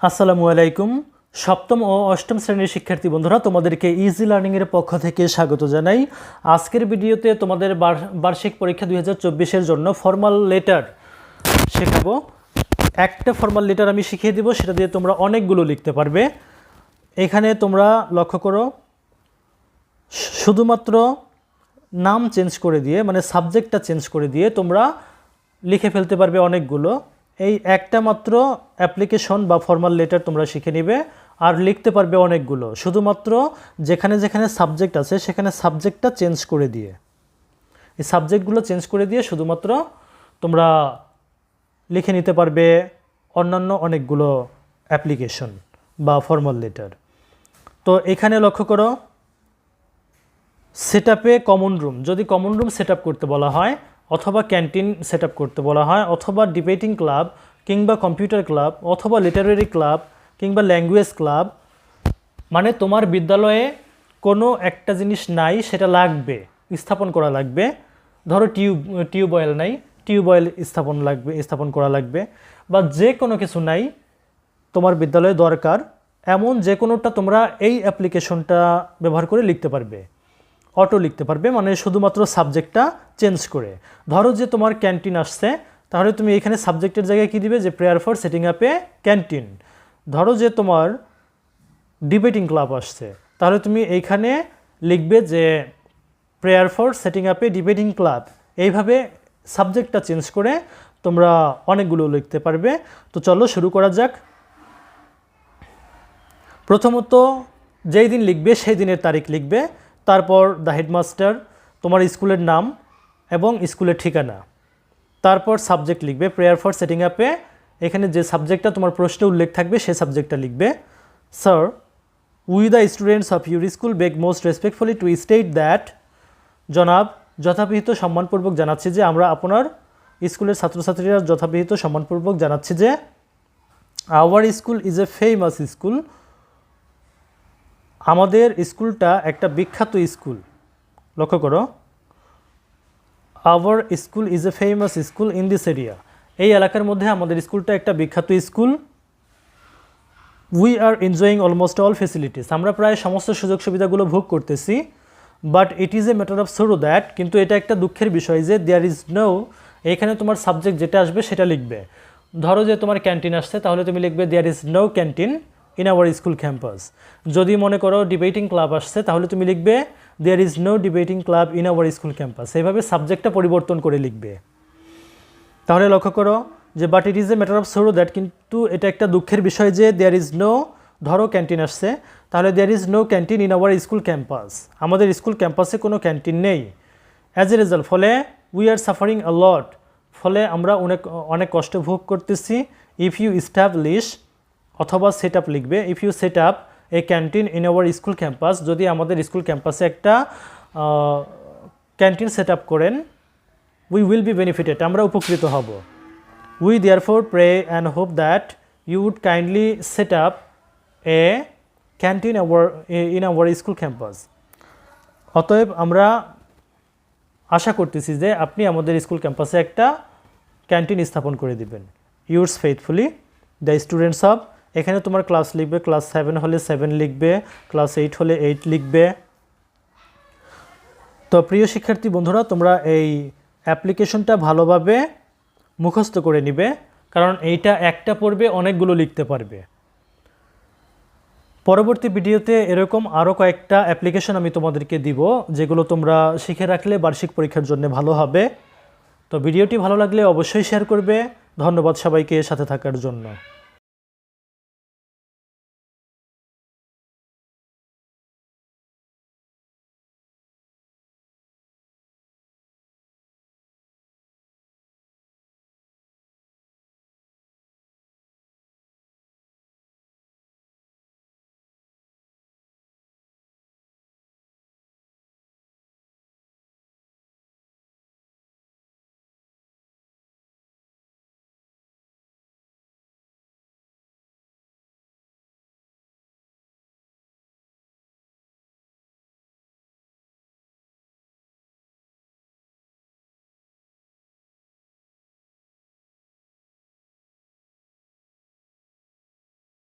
আসসালামু আলাইকুম। সপ্তম ও অষ্টম শ্রেণির শিক্ষার্থী বন্ধুরা, তোমাদেরকে ইজি লার্নিংয়ের পক্ষ থেকে স্বাগত জানাই। আজকের ভিডিওতে তোমাদের বার্ষিক পরীক্ষা দুই হাজার জন্য ফর্মাল লেটার শেখাবো। একটা ফর্মাল লেটার আমি শিখিয়ে দিব, সেটা দিয়ে তোমরা অনেকগুলো লিখতে পারবে। এখানে তোমরা লক্ষ্য করো শুধুমাত্র নাম চেঞ্জ করে দিয়ে মানে সাবজেক্টটা চেঞ্জ করে দিয়ে তোমরা লিখে ফেলতে পারবে অনেকগুলো। এই একটা মাত্র অ্যাপ্লিকেশন বা ফর্মাল লেটার তোমরা শিখে নিবে আর লিখতে পারবে অনেকগুলো। শুধুমাত্র যেখানে যেখানে সাবজেক্ট আছে সেখানে সাবজেক্টটা চেঞ্জ করে দিয়ে। এই সাবজেক্টগুলো চেঞ্জ করে দিয়ে শুধুমাত্র তোমরা লিখে নিতে পারবে অন্যান্য অনেকগুলো অ্যাপ্লিকেশন বা ফর্মাল লেটার তো এখানে লক্ষ্য করো সেট আপে কমন রুম যদি কমন রুম সেট করতে বলা হয় অথবা ক্যান্টিন সেট করতে বলা হয়, অথবা ডিবেটিং ক্লাব কিংবা কম্পিউটার ক্লাব, অথবা লিটারেরি ক্লাব কিংবা ল্যাঙ্গুয়েজ ক্লাব। মানে তোমার বিদ্যালয়ে কোনো একটা জিনিস নাই, সেটা লাগবে, স্থাপন করা লাগবে। ধরো টিউব টিউবওয়েল নাই টিউবওয়েল স্থাপন লাগবে, স্থাপন করা লাগবে। বা যে কোনো কিছু নাই, তোমার বিদ্যালয়ে দরকার, এমন যে কোনোটা তোমরা এই অ্যাপ্লিকেশনটা ব্যবহার করে লিখতে পারবে। অটো লিখতে পারবে মানে শুধুমাত্র সাবজেক্টটা চেঞ্জ করে। ধরো যে তোমার ক্যান্টিন আসছে, তাহলে তুমি এখানে সাবজেক্টের জায়গায় কী দিবে? যে prayer for setting up a canteen ধরো যে তোমার ডিবেটিং ক্লাব আসছে, তাহলে তুমি এইখানে লিখবে যে prayer for setting up debating club এইভাবে সাবজেক্টটা চেঞ্জ করে তোমরা অনেকগুলো লিখতে পারবে। তো চলো শুরু করা যাক। প্রথমত যেই দিন লিখবে, সেই দিনের তারিখ লিখবে। তারপর দ্য হেডমাস্টার, তোমার স্কুলের নাম এবং স্কুলের ঠিকানা। তারপর সাবজেক্ট লিখবে, প্রেয়ার ফর সেটিং আপে। এখানে যে সাবজেক্টটা তোমার প্রশ্নে উল্লেখ থাকবে সেই সাবজেক্টটা লিখবে। Sir, we the students of your school beg most respectfully to state that, জনাব, যথাবিহিত সম্মানপূর্বক জানাচ্ছি যে আমরা আপনার স্কুলের ছাত্রছাত্রীরা যথাবিহিত সম্মানপূর্বক জানাচ্ছি যে our school is a famous school আমাদের স্কুলটা একটা বিখ্যাত স্কুল। লক্ষ্য করো। Our school is a famous school in this area এই এলাকার মধ্যে আমাদের স্কুলটা একটা বিখ্যাত school. We are enjoying almost all facilities আমরা প্রায় সমস্ত সুযোগ সুবিধাগুলো ভোগ করতেছি। But it is a matter of sorrow that কিন্তু এটা একটা দুঃখের বিষয় যে দেয়ার ইজ নো এখানে তোমার সাবজেক্ট যেটা আসবে সেটা লিখবে। ধরো যে তোমার ক্যান্টিন আসছে, তাহলে তুমি লিখবে there is no canteen in our school campus যদি মনে করো ডিবেটিং ক্লাব আসছে, তাহলে তুমি লিখবে there is no debating club in our school campus এইভাবে সাবজেক্টটা পরিবর্তন করে লিখবে। তাহলে লক্ষ্য করো যে but it is a matter of sorrow that কিন্তু এটা একটা দুঃখের বিষয় যে দেয়ার ইজ নো ধরো ক্যান্টিন আসছে, তাহলে there is no canteen in our school campus আমাদের স্কুল ক্যাম্পাসে কোনো ক্যান্টিন নেই। অ্যাজ এ রেজাল্ট ফলে we are suffering a lot ফলে আমরা অনেক অনেক কষ্ট ভোগ করতেছি। ইফ ইউ ইস্টাবলিশ অথবা সেট লিখবে। If you set up a canteen in our school campus যদি আমাদের স্কুল ক্যাম্পাসে একটা ক্যান্টিন সেট করেন উই উইল বি বেনিফিটেড আমরা উপকৃত হব। We therefore pray and hope that you would kindly set up a canteen our in our school campus অতএব আমরা আশা করতেছি যে আপনি আমাদের স্কুল ক্যাম্পাসে একটা ক্যান্টিন স্থাপন করে দিবেন। Yours faithfully the students of এখানে তোমার ক্লাস লিখবে ক্লাস সেভেন হলে সেভেন লিখবে ক্লাস এইট হলে এইট লিখবে। তো প্রিয় শিক্ষার্থী বন্ধুরা, তোমরা এই অ্যাপ্লিকেশনটা ভালোভাবে মুখস্থ করে নিবে, কারণ এইটা একটা পড়বে অনেকগুলো লিখতে পারবে। পরবর্তী ভিডিওতে এরকম আরও কয়েকটা অ্যাপ্লিকেশন আমি তোমাদেরকে দিব, যেগুলো তোমরা শিখে রাখলে বার্ষিক পরীক্ষার জন্য ভালো হবে। তো ভিডিওটি ভালো লাগলে অবশ্যই শেয়ার করবে। ধন্যবাদ সবাইকে সাথে থাকার জন্য।